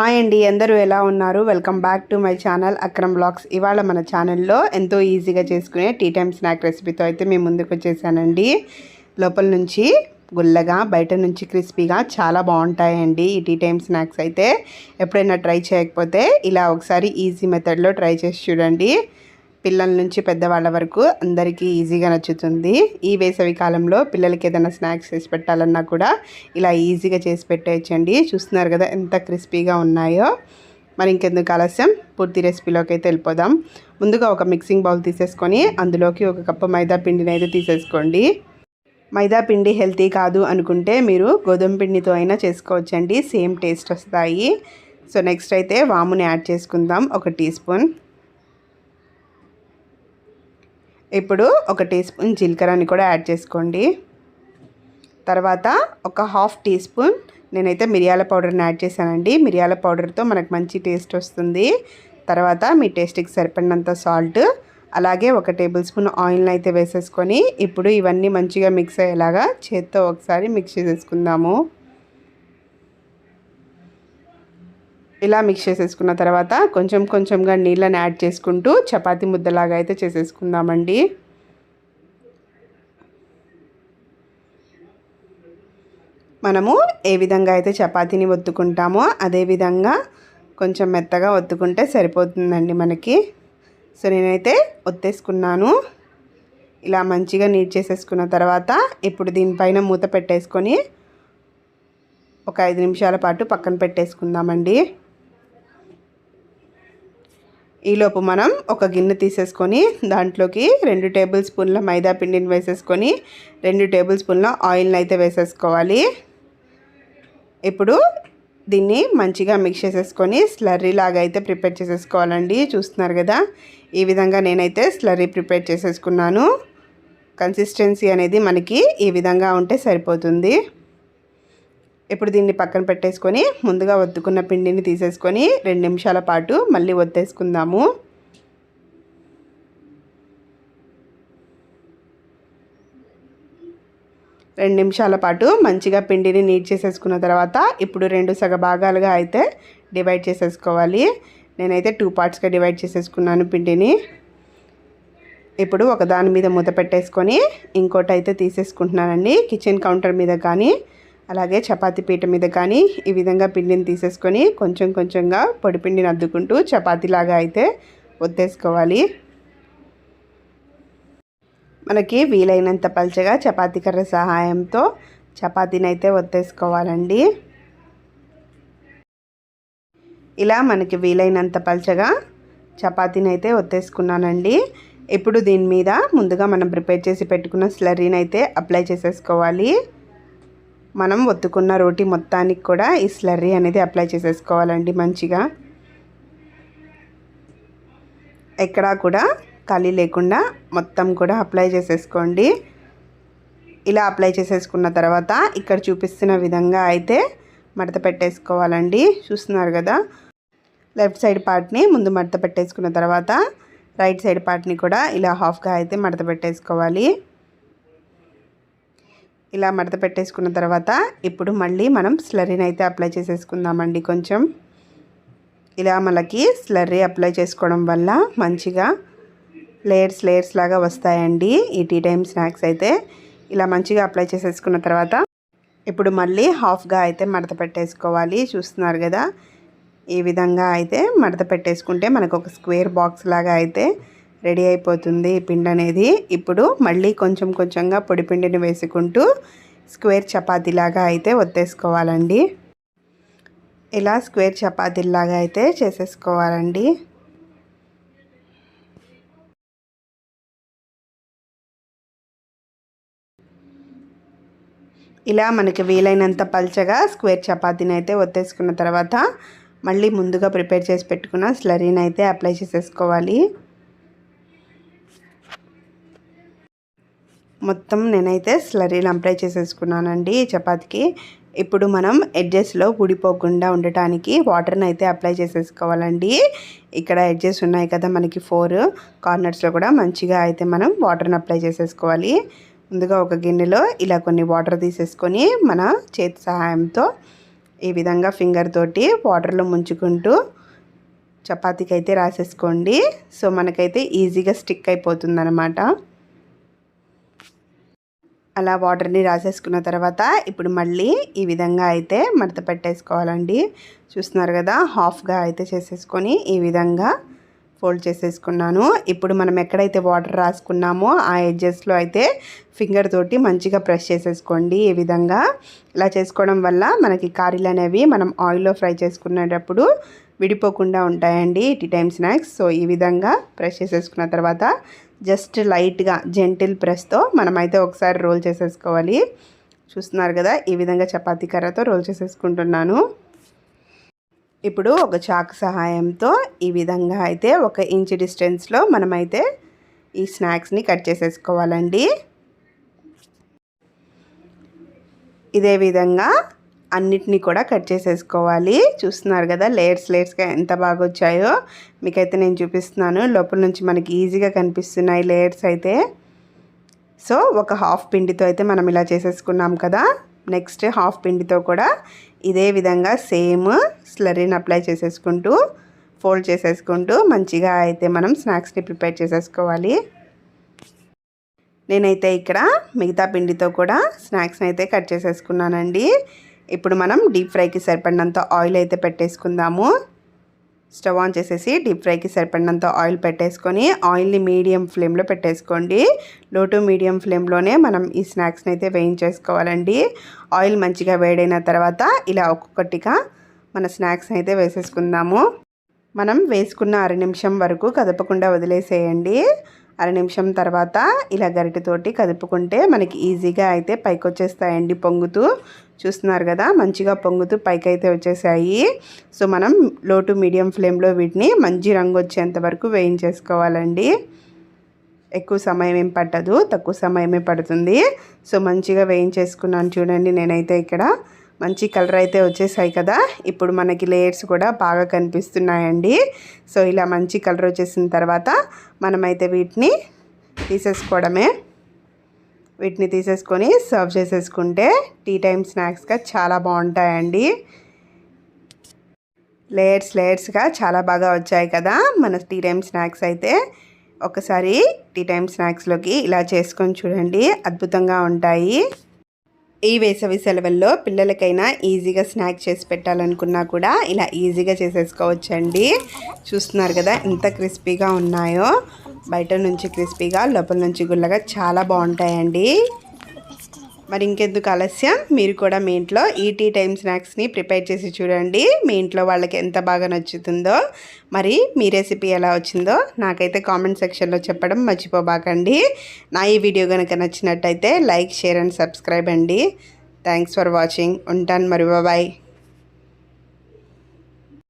Hi అండి అందరూ ఎలా ఉన్నారు? Welcome back to my channel Akram blogs. ఇవాళ మన ఛానల్లో ఎంతో ఈజీగా చేసుకునే టీ టైమ్ స్నాక్ రెసిపీతో అయితే మేము ముందుకు వచ్చేసానండి. లోపల నుంచి గుల్లగా బయట నుంచి క్రిస్పీగా చాలా బాగుంటాయండి ఈ టీ టైమ్ స్నాక్స్ అయితే. ఎప్పుడైనా ట్రై చేయకపోతే ఇలా ఒకసారి ఈజీ మెథడ్లో ట్రై చేసి చూడండి. పిల్లల నుంచి పెద్దవాళ్ళ వరకు అందరికీ ఈజీగా నచ్చుతుంది. ఈ వేసవి కాలంలో పిల్లలకి ఏదైనా స్నాక్స్ చేసి పెట్టాలన్నా కూడా ఇలా ఈజీగా చేసి పెట్టేయచ్చండి. చూస్తున్నారు కదా ఎంత క్రిస్పీగా ఉన్నాయో. మరి ఇంకెందుకు ఆలస్యం? పూర్తి రెసిపీలోకి అయితే వెళ్ళిపోదాం. ముందుగా ఒక మిక్సింగ్ బౌల్ తీసేసుకొని అందులోకి ఒక కప్పు మైదా పిండిని అయితే తీసేసుకోండి. మైదా పిండి హెల్తీ కాదు అనుకుంటే మీరు గోధుమ పిండితో అయినా చేసుకోవచ్చండి. సేమ్ టేస్ట్ వస్తాయి. సో నెక్స్ట్ అయితే వాముని యాడ్ చేసుకుందాం. ఒక టీ స్పూన్. ఇప్పుడు ఒక టీ స్పూన్ జీలకర్రని కూడా యాడ్ చేసుకోండి. తర్వాత ఒక హాఫ్ టీ స్పూన్ నేనైతే మిరియాల పౌడర్ని యాడ్ చేశానండి. మిరియాల పౌడర్తో మనకు మంచి టేస్ట్ వస్తుంది. తర్వాత మీ టేస్ట్కి సరిపడినంత సాల్ట్ అలాగే ఒక టేబుల్ స్పూన్ ఆయిల్ని అయితే వేసేసుకొని ఇప్పుడు ఇవన్నీ మంచిగా మిక్స్ అయ్యేలాగా చేత్తో ఒకసారి మిక్స్ చేసేసుకుందాము. ఇలా మిక్స్ చేసేసుకున్న తర్వాత కొంచెం కొంచెంగా నీళ్ళని యాడ్ చేసుకుంటూ చపాతి ముద్దలాగా అయితే చేసేసుకుందామండి. మనము ఏ విధంగా అయితే చపాతీని ఒత్తుకుంటామో అదే విధంగా కొంచెం మెత్తగా ఒత్తుకుంటే సరిపోతుందండి మనకి. సో నేనైతే ఒత్తేసుకున్నాను. ఇలా మంచిగా నీట్ చేసేసుకున్న తర్వాత ఇప్పుడు దీనిపైన మూత పెట్టేసుకొని ఒక ఐదు నిమిషాల పాటు పక్కన పెట్టేసుకుందామండి. ఈలోపు మనం ఒక గిన్నె తీసేసుకొని దాంట్లోకి రెండు టేబుల్ స్పూన్ల మైదా పిండిని వేసేసుకొని రెండు టేబుల్ స్పూన్ల ఆయిల్ని అయితే వేసేసుకోవాలి. ఇప్పుడు దీన్ని మంచిగా మిక్స్ చేసేసుకొని స్లర్రీ లాగా అయితే ప్రిపేర్ చేసేసుకోవాలండి. చూస్తున్నారు కదా ఈ విధంగా నేనైతే స్లర్రీ ప్రిపేర్ చేసేసుకున్నాను. కన్సిస్టెన్సీ అనేది మనకి ఈ విధంగా ఉంటే సరిపోతుంది. ఇప్పుడు దీన్ని పక్కన పెట్టేసుకొని ముందుగా వద్దుకున్న పిండిని తీసేసుకొని రెండు నిమిషాల పాటు మళ్ళీ వద్దేసుకుందాము రెండు నిమిషాల పాటు మంచిగా పిండిని నీట్ చేసేసుకున్న తర్వాత ఇప్పుడు రెండు సగ భాగాలుగా అయితే డివైడ్ చేసేసుకోవాలి. నేనైతే టూ పార్ట్స్గా డివైడ్ చేసేసుకున్నాను పిండిని. ఇప్పుడు ఒక దాని మీద మూత పెట్టేసుకొని ఇంకోటి అయితే తీసేసుకుంటున్నానండి. కిచెన్ కౌంటర్ మీద కానీ అలాగే చపాతీ పీట మీద కానీ ఈ విధంగా పిండిని తీసేసుకొని కొంచెం కొంచెంగా పొడి పిండిని అద్దుకుంటూ చపాతీలాగా అయితే ఒత్తేసుకోవాలి. మనకి వీలైనంత పల్చగా చపాతీ కర్ర సహాయంతో చపాతీని అయితే ఒత్తేసుకోవాలండి. ఇలా మనకి వీలైనంత పల్చగా చపాతీని అయితే ఒత్తేసుకున్నానండి. ఇప్పుడు దీని మీద ముందుగా మనం ప్రిపేర్ చేసి పెట్టుకున్న స్లరీని అయితే అప్లై చేసేసుకోవాలి. మనం ఒత్తుకున్న రోటీ మొత్తానికి కూడా ఈ స్లర్రీ అనేది అప్లై చేసేసుకోవాలండి మంచిగా. ఎక్కడా కూడా ఖాళీ లేకుండా మొత్తం కూడా అప్లై చేసేసుకోండి. ఇలా అప్లై చేసేసుకున్న తర్వాత ఇక్కడ చూపిస్తున్న విధంగా అయితే మడత పెట్టేసుకోవాలండి. చూస్తున్నారు కదా? లెఫ్ట్ సైడ్ పార్ట్ని ముందు మడత పెట్టేసుకున్న తర్వాత రైట్ సైడ్ పార్ట్ని కూడా ఇలా హాఫ్గా అయితే మడత పెట్టేసుకోవాలి. ఇలా మడత పెట్టేసుకున్న తర్వాత ఇప్పుడు మళ్ళీ మనం స్లర్రీని అయితే అప్లై చేసేసుకుందామండి కొంచెం. ఇలా మనకి స్లర్రీ అప్లై చేసుకోవడం వల్ల మంచిగా లేయర్స్ లేయర్స్ లాగా వస్తాయండి. ఈ టీ టైమ్ స్నాక్స్ అయితే ఇలా మంచిగా అప్లై చేసేసుకున్న తర్వాత ఇప్పుడు మళ్ళీ హాఫ్గా అయితే మడత పెట్టేసుకోవాలి. చూస్తున్నారు కదా? ఈ విధంగా అయితే మడత పెట్టేసుకుంటే మనకు ఒక స్క్వేర్ బాక్స్ లాగా అయితే రెడీ అయిపోతుంది ఈ పిండి అనేది. ఇప్పుడు మళ్ళీ కొంచెం కొంచెంగా పొడి పిండిని వేసుకుంటూ స్క్వేర్ చపాతీలాగా అయితే ఒత్తేసుకోవాలండి. ఇలా స్క్వేర్ చపాతీలాగా అయితే చేసేసుకోవాలండి. ఇలా మనకి వీలైనంత పల్చగా స్క్వేర్ చపాతీని అయితే ఒత్తేసుకున్న తర్వాత మళ్ళీ ముందుగా ప్రిపేర్ చేసి పెట్టుకున్న స్లరీని అయితే అప్లై చేసేసుకోవాలి. మొత్తం నేనైతే స్లరీని అప్లై చేసేసుకున్నానండి చపాతీకి. ఇప్పుడు మనం ఎడ్జెస్లో ఊడిపోకుండా ఉండటానికి వాటర్ని అయితే అప్లై చేసేసుకోవాలండి. ఇక్కడ ఎడ్జెస్ ఉన్నాయి కదా మనకి ఫోర్ కార్నర్స్లో కూడా మంచిగా అయితే మనం వాటర్ని అప్లై చేసేసుకోవాలి. ముందుగా ఒక గిన్నెలో ఇలా కొన్ని వాటర్ తీసేసుకొని మన చేతి సహాయంతో ఈ విధంగా ఫింగర్ తోటి వాటర్లో ముంచుకుంటూ చపాతీకి అయితే రాసేసుకోండి. సో మనకైతే ఈజీగా స్టిక్ అయిపోతుంది అలా వాటర్ని రాసేసుకున్న తర్వాత ఇప్పుడు మళ్ళీ ఈ విధంగా అయితే మడత పెట్టేసుకోవాలండి. చూస్తున్నారు కదా హాఫ్గా అయితే చేసేసుకొని ఈ విధంగా ఫోల్డ్ చేసేసుకున్నాను. ఇప్పుడు మనం ఎక్కడైతే వాటర్ రాసుకున్నామో ఆ ఎడ్జెస్లో అయితే ఫింగర్ తోటి మంచిగా ప్రెస్ చేసేసుకోండి. ఈ విధంగా ఇలా చేసుకోవడం వల్ల మనకి కారీలు అనేవి మనం ఆయిల్లో ఫ్రై చేసుకునేటప్పుడు విడిపోకుండా ఉంటాయండి టీ టైమ్ స్నాక్స్. సో ఈ విధంగా ప్రెస్ చేసేసుకున్న తర్వాత జస్ట్ లైట్గా జెంటిల్ ప్రెస్తో మనమైతే ఒకసారి రోల్ చేసేసుకోవాలి. చూస్తున్నారు కదా ఈ విధంగా చపాతీ కర్రతో రోల్ చేసేసుకుంటున్నాను. ఇప్పుడు ఒక చాకు సహాయంతో ఈ విధంగా అయితే ఒక ఇంచ్ డిస్టెన్స్లో మనమైతే ఈ స్నాక్స్ని కట్ చేసేసుకోవాలండి. ఇదే విధంగా అన్నిటినీ కూడా కట్ చేసేసుకోవాలి. చూస్తున్నారు కదా లేయర్స్ లేయర్స్గా ఎంత బాగా వచ్చాయో. మీకైతే నేను చూపిస్తున్నాను. లోపల నుంచి మనకి ఈజీగా కనిపిస్తున్నాయి లేయర్స్ అయితే. సో ఒక హాఫ్ పిండితో అయితే మనం ఇలా చేసేసుకున్నాం కదా. నెక్స్ట్ హాఫ్ పిండితో కూడా ఇదే విధంగా సేమ్ స్లరీని అప్లై చేసేసుకుంటూ ఫోల్డ్ చేసేసుకుంటూ మంచిగా అయితే మనం స్నాక్స్ని ప్రిపేర్ చేసేసుకోవాలి. నేనైతే ఇక్కడ మిగతా పిండితో కూడా స్నాక్స్ని అయితే కట్ చేసేసుకున్నానండి. ఇప్పుడు మనం డీప్ ఫ్రైకి సరిపడినంత ఆయిల్ అయితే పెట్టేసుకుందాము. స్టవ్ ఆన్ చేసేసి డీప్ ఫ్రైకి సరిపడినంత ఆయిల్ పెట్టేసుకొని ఆయిల్ని మీడియం ఫ్లేమ్లో పెట్టేసుకోండి. లో టు మీడియం ఫ్లేమ్లోనే మనం ఈ స్నాక్స్ని అయితే వేయించేసుకోవాలండి. ఆయిల్ మంచిగా వేడైన తర్వాత ఇలా ఒక్కొక్కటిగా మన స్నాక్స్ని అయితే వేసేసుకుందాము. మనం వేసుకున్న అర నిమిషం వరకు కదపకుండా వదిలేసేయండి. అర నిమిషం తర్వాత ఇలా గరిటెతోటి కదుపుకుంటే మనకి ఈజీగా అయితే పైకి వచ్చేస్తాయండి పొంగుతూ. చూస్తున్నారు కదా మంచిగా పొంగుతూ పైకి అయితే వచ్చేసాయి. సో మనం లో టు మీడియం ఫ్లేమ్లో వీటిని మంచి రంగు వచ్చేంత వరకు వేయించేసుకోవాలండి. ఎక్కువ సమయం ఏం పట్టదు తక్కువ సమయమే పడుతుంది. సో మంచిగా వేయించేసుకున్నాను చూడండి నేనైతే ఇక్కడ. మంచి కలర్ అయితే వచ్చేసాయి కదా. ఇప్పుడు మనకి లేయర్స్ కూడా బాగా కనిపిస్తున్నాయండి. సో ఇలా మంచి కలర్ వచ్చేసిన తర్వాత మనమైతే వీటిని తీసేసుకోవడమే. వీటిని తీసేసుకొని సర్వ్ చేసేసుకుంటే టీ టైమ్ స్నాక్స్గా చాలా బాగుంటాయండి. లేయర్స్ లేయర్స్గా చాలా బాగా వచ్చాయి కదా. మన టీ టైమ్ స్నాక్స్ అయితే ఒకసారి టీ టైమ్ స్నాక్స్లోకి ఇలా చేసుకొని చూడండి. అద్భుతంగా ఉంటాయి. ఈ వేసవి సెలవుల్లో పిల్లలకైనా ఈజీగా స్నాక్ చేసి పెట్టాలనుకున్నా కూడా ఇలా ఈజీగా చేసేసుకోవచ్చండి. చూస్తున్నారు కదా ఎంత క్రిస్పీగా ఉన్నాయో. బయట నుంచి క్రిస్పీగా లోపల నుంచి గుల్లగా చాలా బాగుంటాయండి. మరి ఇంకెందుకు ఆలస్యం? మీరు కూడా మీ ఇంట్లో ఈ టీ టైమ్ స్నాక్స్ని ప్రిపేర్ చేసి చూడండి. మీ ఇంట్లో వాళ్ళకి ఎంత బాగా నచ్చుతుందో. మరి మీ రెసిపీ ఎలా వచ్చిందో నాకైతే కామెంట్ సెక్షన్లో చెప్పడం మర్చిపోబాకండి. నా ఈ వీడియో కనుక నచ్చినట్టయితే లైక్ షేర్ అండ్ సబ్స్క్రైబ్ అండి. థ్యాంక్స్ ఫర్ వాచింగ్ ఉంటాను మరి. బాయ్